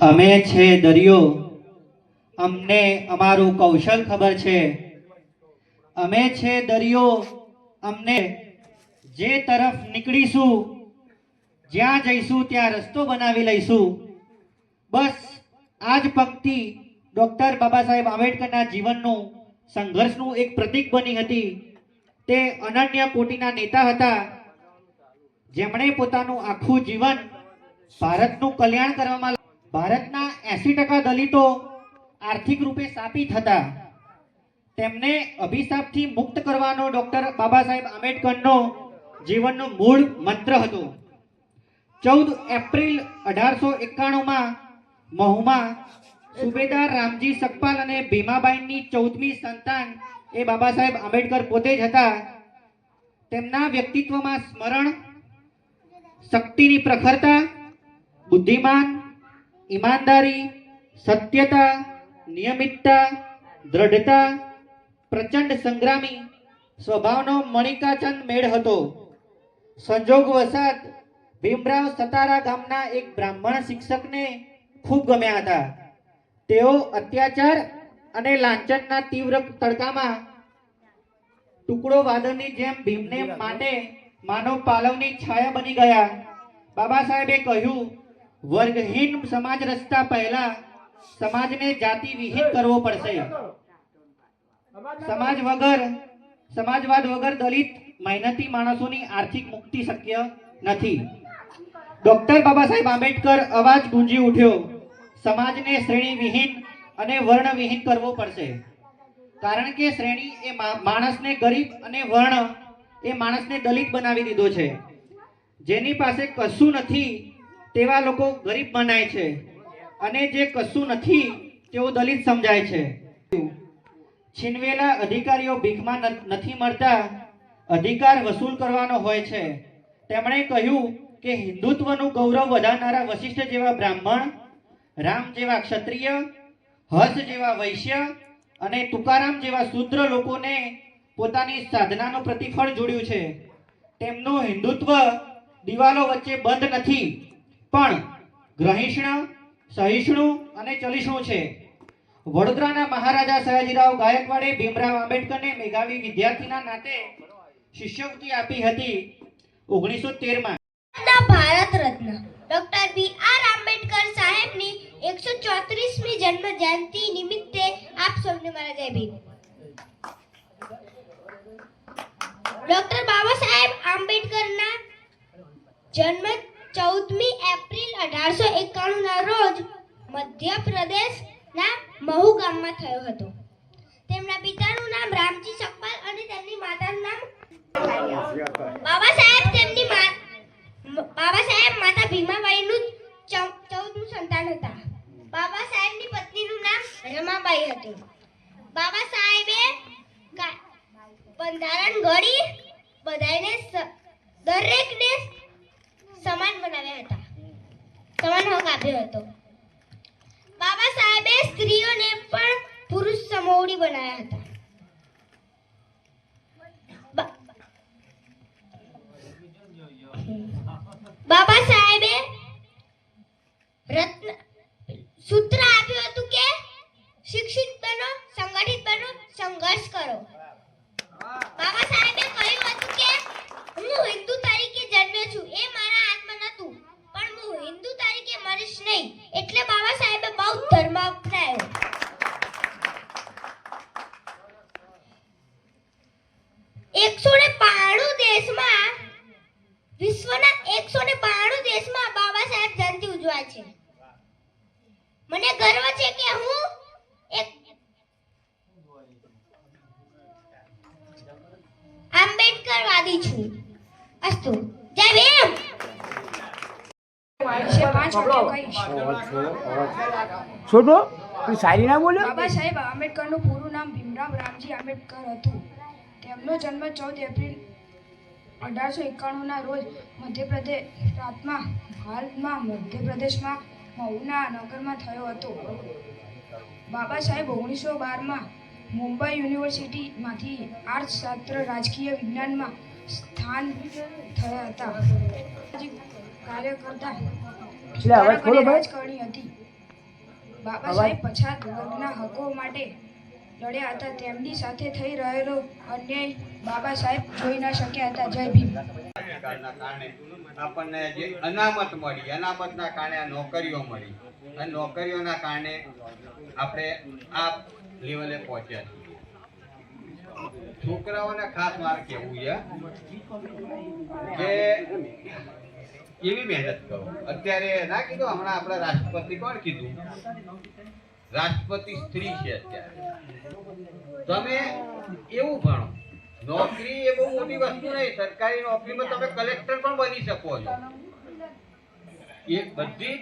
અમે છે દરિયો. અમને અમારું કૌશલ ખબર છે. અમે છે દરિયો. અમને જે તરફ નીકળીશું, જ્યાં જઈશું, ત્યાં રસ્તો બનાવી લઈશું. બસ આ જ પંક્તિ ડૉક્ટર બાબા સાહેબ આંબેડકરના જીવનનું, સંઘર્ષનું એક પ્રતીક બની હતી. તે અનન્ય કોટીના નેતા હતા. જેમણે પોતાનું આખું જીવન ભારતનું કલ્યાણ કરવામાં ભારતના એસી ટકા દલિતો આર્થિક રૂપે સ્થાપિત હતા તેમને અભિશાપથી મુક્ત કરવાનો ડૉક્ટર બાબા સાહેબ આંબેડકરનો જીવનનો મૂળ મંત્ર હતો. ચૌદ એપ્રિલ અઢારસો એકાણુંમાં મહુમાં સુબેદાર રામજી સકપાલ અને ભીમાબાઈની ચૌદમી સંતાન એ બાબા સાહેબ આંબેડકર પોતે જ હતા. તેમના વ્યક્તિત્વમાં સ્મરણ, શક્તિની પ્રખરતા, બુદ્ધિમાન ઈમાનદારી, સત્યતા, નિયમિતતા, દ્રઢતા, પ્રચંડ સંગ્રામી, સ્વભાવનો મણિકાચંદ મેળ હતો. સંજોગ વસાત ભીમરાવ સતારા ગામના એક બ્રાહ્મણ શિક્ષકને ખૂબ ગમ્યા હતા. તેઓ અત્યાચાર અને લાંચનના તીવ્ર તડકામાં ટુકડો વાદળની જેમ ભીમને માટે માનવ પાલવની છાયા બની ગયા. બાબા સાહેબે કહ્યું વર્ગહીન સમાજ રચતા પહેલા સમાજને જાતિ વિહિત કરવો પડશે. સમાજ વગર સમાજવાદ વગર દલિત મહેનતી માણસોની આર્થિક મુક્તિ શક્ય નથી. ડોક્ટર બાબા સાહેબ આંબેડકર અવાજ ગુંજી ઉઠ્યો. સમાજને શ્રેણી વિહીન અને વર્ણ વિહીન કરવો પડશે. કારણ કે શ્રેણી એ માણસને ગરીબ અને વર્ણ એ માણસને દલિત બનાવી દીધો છે. જેની પાસે કશું નથી તેવા લોકો ગરીબ મનાય છે. અને જે કશું નથી, તેઓ દલિત સમજાય છે. છીનવેલા અધિકારીઓ ભીખમાં નથી મળતા. અધિકાર વસૂલ કરવાનો હોય છે. તેમણે કહ્યું કે હિન્દુત્વનું ગૌરવ વધારનારા વશિષ્ઠ જેવા બ્રાહ્મણ, રામ જેવા ક્ષત્રિય, હર્ષ જેવા વૈશ્ય અને તુકારામ જેવા શૂદ્ર લોકોને પોતાની સાધનાનો પ્રતિફળ જોડ્યું છે. તેમનું હિન્દુત્વ દિવાલો વચ્ચે બંધ નથી. પણ ગ્રહિષ્ણ, સહિષ્ણુ અને ચલિષ્ણુ છે. વડોદરાના મહારાજા સયાજીરાવ ગાયકવાડે ભીમરાવ આંબેડકરને મેઘાવી વિદ્યાર્થીના નાતે શિષ્યવૃત્તિ આપી હતી ઓગણીસો તેરમાં. Bharat Ratna. Doctor B R Ambedkar સાહેબની એકસો ચોત્રીસમી જન્મ જયંતિ નિમિત્તે આપ સૌને મારા જય ભીમ. ડોક્ટર બાબા સાહેબ આંબેડકરના જન્મ ચૌદમી એપ્રિલ અઢારસો એકાણુંના રોજ મધ્યપ્રદેશના મહુ ગામમાં થયો હતો. તેમના પિતાનું નામ રામજી સકપાલ અને તેમની માતાનું નામ બાબા સાહેબ તેમની મા બાબા સાહેબ માતા ભીમાબાઈનું ચૌ- ચૌદમું સંતાન હતા. બાબા સાહેબની પત્નીનું નામ રમાબાઈ હતું બાબા સાહેબે કા- બંધારણ ઘડી બધાને સ- દરેકને સમાન બનાવ્યા હતા આપ્યો હતો. બાબા સાહેબે સ્ત્રીઓને પણ પુરુષ સમોવડી બનાવ્યા હતા. બાબા સાહેબે રત્ન સૂત્ર આપ્યું હતું કે શિક્ષિત બનો સંગઠિત બનો સંઘર્ષ કરો બાબા સાહેબે કહ્યું હતું કે હું હિન્દુ તરીકે જન્મ્યો છું એ મારા હાથમાં નહોતું પણ હું હિન્દુ તરીકે મરીશ નહીં એટલે બાબા સાહેબે બૌદ્ધ ધર્મ અપનાવ્યો એકસો ને બાણું દેશમાં વિશ્વના એકસો ને બાણું દેશમાં બાબા સાહેબ જયંતિ ઉજવાય છે મને ગર્વ છે કે હું એક આંબેડકરવાદી છું? અસ્તુ. જય ભીમ! છોટો તું સારી ના બોલ્યો? બાબા સાહેબ આંબેડકરનું પૂરું નામ ભીમરાવ રામજી આંબેડકર હતું. તેમનો જન્મ ચૌદ એપ્રિલ અઢારસો એકાણુંના રોજ મધ્યપ્રદેશ પ્રાંતમાં હાલમાં મધ્યપ્રદેશમાં મહુના નગરમાં થયો હતો. બાબા સાહેબ ઓગણીસો બારમાં મુંબઈ યુનિવર્સિટીમાંથી અર્થશાસ્ત્ર રાજકીય વિજ્ઞાનમાં સ્થાન થયા હતા. કાર્યકર્તા અવાજ રાજકારણી હતી. બાબા સાહેબ પછાત વર્ગના હકો માટે લડ્યા હતા. તેમની સાથે થઈ રહેલો અન્યાય બાબા સાહેબ જોઈ ન શક્યા હતા. જય ભીમ. કારણે આપણને જે અનામત મળી, અનામતના કારણે નોકરીઓ મળી. અને નોકરીઓના કારણે આપણે આ લેવલે પહોંચ્યા છીએ. છોકરાઓને ખાસ મારે કહેવું છે કે એવી મહેનત કરો. અત્યારે ના કીધું, હમણાં આપણા રાષ્ટ્રપતિ કોણ કીધું? રાષ્ટ્રપતિ સ્ત્રી છે અત્યારે. તમે એવું ભણો. નોકરી એ બહુ મોટી વસ્તુ નહીં, સરકારી નોકરીમાં તમે કલેક્ટર પણ બની શકો છો. એ બધી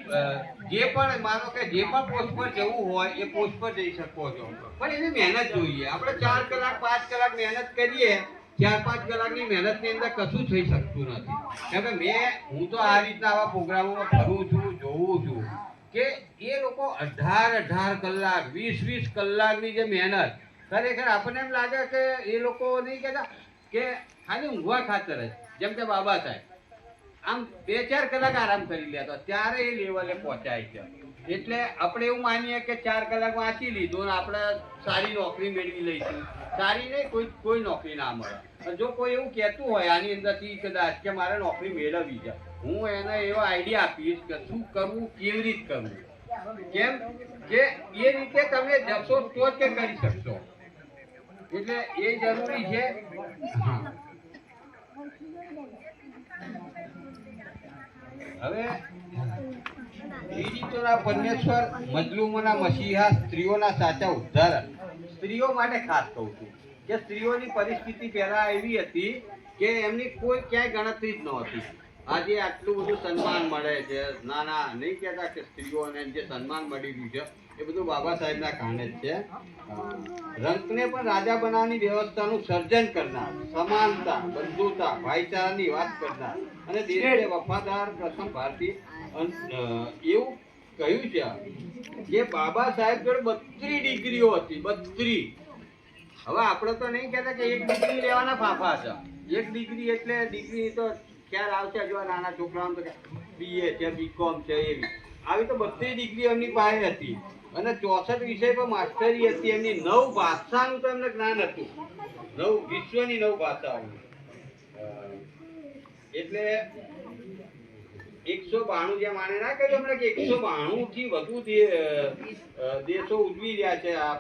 જે પણ, માનો કે જે પણ પોસ્ટ પર જવું હોય, એ પોસ્ટ પર જઈ શકો છો. પણ એની મહેનત જોઈએ. આપણે ચાર કલાક, પાંચ કલાક મહેનત કરીએ, ચાર, પાંચ કલાકની મહેનતની અંદર કશું થઈ શકતું નથી. કેમ કે મેં, હું તો આ રીતના આવા પ્રોગ્રામોમાં ફરું છું, જોઉં છું. કે એ લોકો અઢાર અઢાર કલાક, વીસ વીસ કલાકની જે મહેનત, ખરેખર આપણને એમ લાગે કે એ લોકો નહીં કહેતા કે ખાલી ઊંઘવા ખાતર જ, જેમ કે બાબા સાહેબ. આમ બે ચાર કલાક આરામ કરી લેતો ત્યારે એ લેવલે પહોંચાય છે. એટલે આપણે એવું માનીએ કે ચાર કલાક વાંચી લીધું ને આપણે સારી નોકરી મેળવી લઈશું. સારી નહીં, કોઈ કોઈ નોકરી ના મળે. જો કોઈ એવું કહેતું હોય આની અંદરથી કદાચ કે મારે નોકરી મેળવવી છે. હું એને એવો આઈડિયા આપીશ કે શું કરવું, કેવી રીત કરવું? કેમ કે એ રીતે તમે જશો તો જ કરી શકશો. એટલે એ જરૂરી છે. હવે પીડિતોના પરમેશ્વર મજલુમોના મસીહા સ્ત્રીઓના સાચા ઉદ્ધારક. સ્ત્રીઓ માટે ખાસ કહું છું કે સ્ત્રીઓની પરિસ્થિતિ પહેલા એવી હતી કે એમની કોઈ ક્યાંય ગણતરી જ નહોતી. આજે આટલું બધું સન્માન મળે છે. ના ના, નહીં કહેતા કે સ્ત્રીઓને જે સન્માન મળી રહ્યું છે, એ બધું બાબા સાહેબના કારણે જ છે. રંગને પણ રાજા બનાવવાની વ્યવસ્થાનું સર્જન કરનાર, સમાનતા, બંધુતા, ભાઈચારાની વાત કરનાર અને દેશને વફાદાર પ્રથમ ભારતીય એવું કહ્યું છે કે બાબા સાહેબ જોડે બત્રી ડિગ્રીઓ હતી, બત્રી. હવે આપણે તો નહીં કહેતા કે એક ડિગ્રી લેવાના ફાફા છે. એક ડિગ્રી એટલે ડિગ્રી તો ખ્યાલ આવશે જો નાના છોકરાઓ તો બીએ છે બીકોમ છે એવી આવી તો બધી ડિગ્રી એમની પાસે હતી. અને ચોસઠ વિષય પર માસ્ટરી હતી. એમની નવ ભાષાનું તો એમને જ્ઞાન હતું. નવ, વિશ્વની નવ ભાષાઓનું. એટલે એકસો બાણું જે માને ના કહ્યું હમણાં કે એકસો બાણું થી વધુ દેશો ઉજવી રહ્યા છે આ